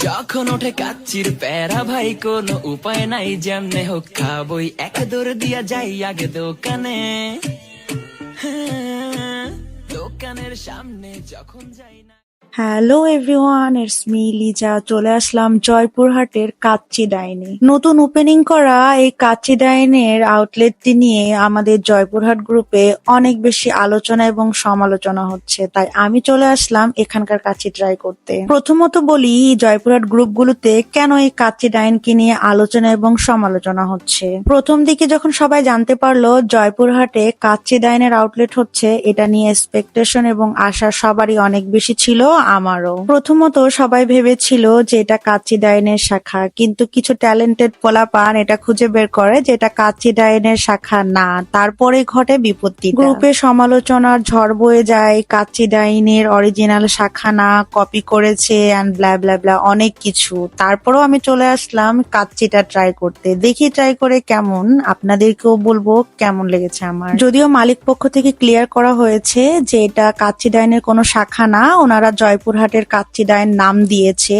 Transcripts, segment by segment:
যখন ওঠে কাচ্চির প্যারা ভাই কোন উপায় নাই যেমনে হোক খাবই। এক দৌড় দিয়া যাই আগে দোকানে। হ্যাঁ, দোকানের সামনে যখন যাই না hello everyone it's me Liza চলে আসলাম জয়পুরহাটের কাচ্চি ডাইনে। নতুন ওপেনিং করা এই কাচ্চি ডাইনের আউটলেটটি নিয়ে আমাদের জয়পুরহাট গ্রুপে অনেক বেশি আলোচনা এবং সমালোচনা হচ্ছে। তাই আমি চলে আসলাম এখানকার কাচ্চি ট্রাই করতে। প্রথমত বলি, জয়পুরহাট গ্রুপগুলোতে কেন এই কাচ্চি ডাইনকে নিয়ে আলোচনা এবং সমালোচনা হচ্ছে? প্রথম দিকে যখন সবাই জানতে পারল জয়পুরহাটে কাচ্চি ডাইনের আউটলেট হচ্ছে, এটা নিয়ে এক্সপেকটেশন এবং আশা সবারই অনেক বেশি ছিল। আমারও। প্রথমত সবাই ভেবেছিল যে এটা কাচ্চি ডাইনের শাখা কিন্তু কিছু ট্যালেন্টেড পোলাপান এটা খুঁজে বের করে যে এটা কাচ্চি ডাইনের শাখা না তারপরে ঘটে বিপত্তি গ্রুপে সমালোচনার ঝড় বয়ে যায় কাচ্চি ডাইনের অরিজিনাল শাখা না কপি করেছে অ্যান্ড ব্লা ব্লা ব্লা অনেক কিছু। তারপরেও আমি চলে আসলাম কাচ্চিটা ট্রাই করতে। দেখি ট্রাই করে কেমন আপনাদেরকেও বলব কেমন লেগেছে আমার। যদিও মালিক পক্ষ থেকে ক্লিয়ার করা হয়েছে যে এটা কাচ্চি ডাইনের কোনো শাখা না ওনারা জয়পুরহাটের কাচ্চি ডাইন নাম দিয়েছে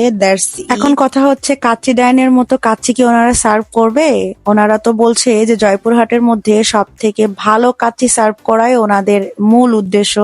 এখন কথা হচ্ছে, কাচ্চি ডাইনের মতো কাচ্চি কি ওনারা সার্ভ করবে? ওনারা তো বলছে যে জয়পুরহাটের মধ্যে সব থেকে ভালো কাচ্চি সার্ভ করাই ওনাদের মূল উদ্দেশ্য।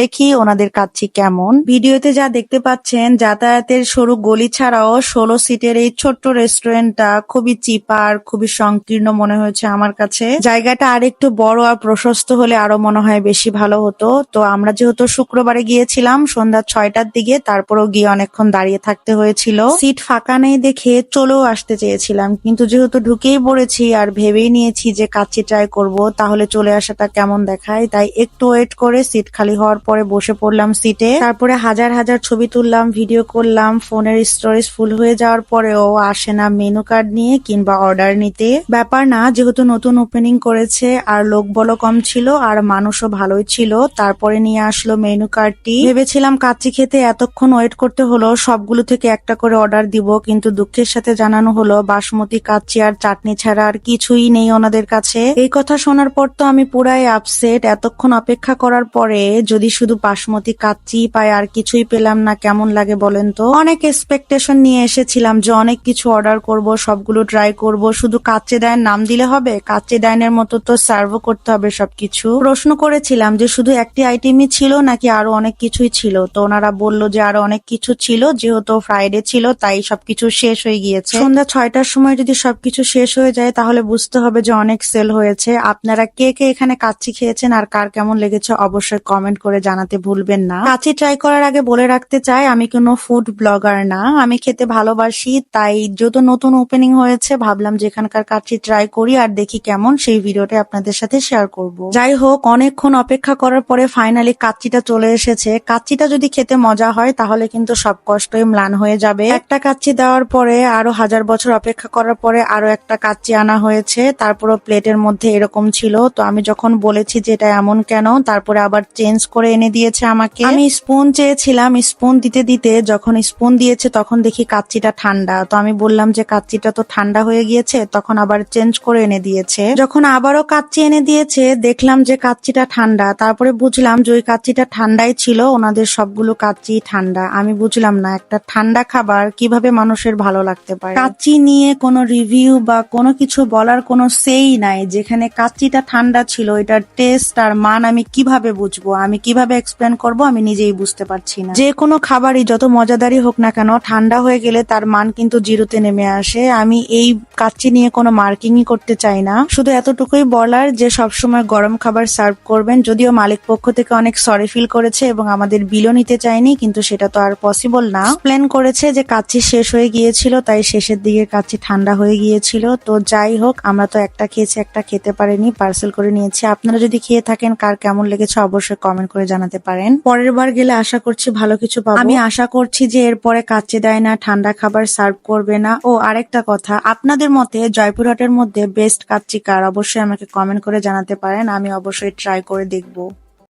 দেখি ওনাদের কাচ্চি কেমন। ভিডিওতে যা দেখতে পাচ্ছেন, যাতায়াতের সরু গলি ছাড়াও ষোলো সিটের এই ছোট্ট রেস্টুরেন্টটা খুবই চিপার খুবই সংকীর্ণ মনে হয়েছে আমার কাছে। জায়গাটা আরেকটু বড় আর প্রশস্ত হলে আরও মনে হয় বেশি ভালো হতো। তো আমরা যেহেতু শুক্রবারে গিয়েছিলাম, সন্ধ্যা ছয়টার দিকে তারপরেও গিয়ে অনেকক্ষণ দাঁড়িয়ে থাকতে হয়েছিল। সিট ফাঁকা নেই দেখে চলেও আসতে চেয়েছিলাম, কিন্তু যেহেতু ঢুকেই পড়েছি আর ভেবেই নিয়েছি যে কাচ্চি ট্রাই করব, তাহলে চলে আসাটা কেমন দেখায়, তাই একটু ওয়েট করে সিট খালি হওয়ার পরে বসে পড়লাম সিটে। তারপরে হাজার হাজার ছবি তুললাম ভিডিও করলাম, ফোনের স্টোরেজ ফুল হয়ে যাওয়ার পরেও আসে না মেনু কার্ড নিয়ে কিংবা অর্ডার নিতে। ব্যাপার না, যেহেতু নতুন ওপেনিং করেছে আর লোক বলো কম ছিল আর মানুষও ভালোই ছিল, তারপরে নিয়ে আসলো মেনু কার্ডটি ভেবেছিলাম কাচ্চি খেতে এতক্ষণ ওয়েট করতে হলো, সবগুলো থেকে একটা করে অর্ডার দিব, কিন্তু দুঃখের সাথে জানানো হলো, বাসমতি কাচ্চি আর চাটনি ছাড়া আর কিছুই নেই ওনাদের কাছে। এই কথা শোনার পর তো আমি পুরাই আপসেট এতক্ষণ অপেক্ষা করার পরে যদি শুধু বাসমতি কাচ্চি পাই, আর কিছুই পেলাম না, কেমন লাগে বলেন তো? অনেক এক্সপেকটেশন নিয়ে এসেছিলাম যে অনেক কিছু অর্ডার করব, সবগুলো ট্রাই করব, শুধু কাচ্চি ডাইন নাম দিলে হবে? কাচ্চি ডাইনের মতো তো সার্ভও করতে হবে সবকিছু। প্রশ্ন করেছিলাম যে শুধু একটি আইটেমই ছিল নাকি আরও অনেক কিছুই ছিল? তো ওনারা বলল যে আরও অনেক কিছু ছিল, যেহেতু ফ্রাইডে ছিল, তাই সবকিছু শেষ হয়ে গিয়েছে। সন্ধ্যা ছয়টার সময় যদি সবকিছু শেষ হয়ে যায়, তাহলে বুঝতে হবে যে অনেক সেল হয়েছে। আপনারা কে কে এখানে কাচ্চি খেয়েছেন আর কার কেমন লেগেছে, অবশ্যই কমেন্ট করে জানাতে ভুলবেন না। কাচ্চি ট্রাই করার আগে বলে রাখতে চাই, আমি কোনো ফুড ব্লগার না। আমি খেতে ভালোবাসি, তাই যত নতুন ওপেনিং হয়েছে, ভাবলাম যে এখানকার কাচ্চি ট্রাই করি আর দেখি কেমন, সেই ভিডিওটা আপনাদের সাথে শেয়ার করব। যাই হোক, অনেকক্ষণ অপেক্ষা করার পরে ফাইনালি কাচ্চিটা চলে এসেছে। কাচ্চিটা যদি খেতে মজা হয়, তাহলে কিন্তু সব কষ্টই ম্লান হয়ে যাবে। একটা কাচ্চি দেওয়ার পরে আরও হাজার বছর অপেক্ষা করার পরে আরও একটা কাচ্চি আনা হয়েছে। তারপরও প্লেটের মধ্যে এরকম ছিল। তো আমি যখন বলেছি যে এটা এমন কেন, তারপরে আবার চেঞ্জ করে এনে দিয়েছে আমাকে। আমি স্পুন চেয়েছিলাম, স্পুন দিতে দিতে যখন স্পুন দিয়েছে তখন দেখি কাচ্চিটা ঠান্ডা। তো আমি বললাম যে কাচ্চিটা তো ঠান্ডা হয়ে গিয়েছে, তখন আবার চেঞ্জ করে এনে দিয়েছে। যখন আবারও কাচ্চি এনে দিয়েছে, দেখলাম যে কাচ্চিটা ঠান্ডা। তারপরে বুঝলাম যে ওই কাচ্চিটা ঠান্ডাই ছিল, ওনাদের সবগুলো কাচ্চি ঠান্ডা। আমি বুঝলাম না একটা ঠান্ডা খাবার কীভাবে মানুষের ভালো লাগতে পারে। কাচ্চি নিয়ে কোনো রিভিউ বা কোনো কিছু বলার কোনো সেই নাই, যেখানে কাচ্চিটা ঠান্ডা ছিল, এটার টেস্ট আর মান আমি কীভাবে বুঝব, আমি কীভাবে এক্সপ্লেন করব, আমি নিজেই বুঝতে পারছি না। যে কোনো খাবারই যত মজাদারই হোক না কেন, ঠান্ডা হয়ে গেলে তার মান কিন্তু জিরোতে নেমে আসে। আমি এই কাচ্চি নিয়ে কোনো মার্কিংই করতে চাই না। শুধু এতটুকুই বলার যে, সবসময় গরম খাবার সার্ভ করবেন, যদিও মালিক পক্ষ থেকে অনেক সরি ফিল করেছে এবং আমাদের বিলও নিতে চায়নি। কিন্তু সেটা তো আর পসিবল না। প্ল্যান করেছে যে কাচ্চি শেষ হয়ে গিয়েছিল, তাই শেষের দিকে কাচ্চি ঠান্ডা হয়ে গিয়েছিল। তো যাই হোক, আমরা তো একটা খেয়েছি, একটা খেতে পারিনি পার্সেল করে নিয়েছি। আপনারা যদি খেয়ে থাকেন, কার কেমন লেগেছে অবশ্যই কমেন্ট করে জানাতে পারেন। পরের বার গেলে আশা করছি ভালো কিছু পাবো। আমি আশা করছি যে এরপরে কাচ্চি দেয় না, ঠান্ডা খাবার সার্ভ করবে না। ও, আরেকটা কথা, আপনাদের মতে জয়পুরহাটের মধ্যে বেস্ট কাচ্চি কার? অবশ্যই আমাকে কমেন্ট করে জানাতে পারেন, আমি অবশ্যই ট্রাই করে দেখব।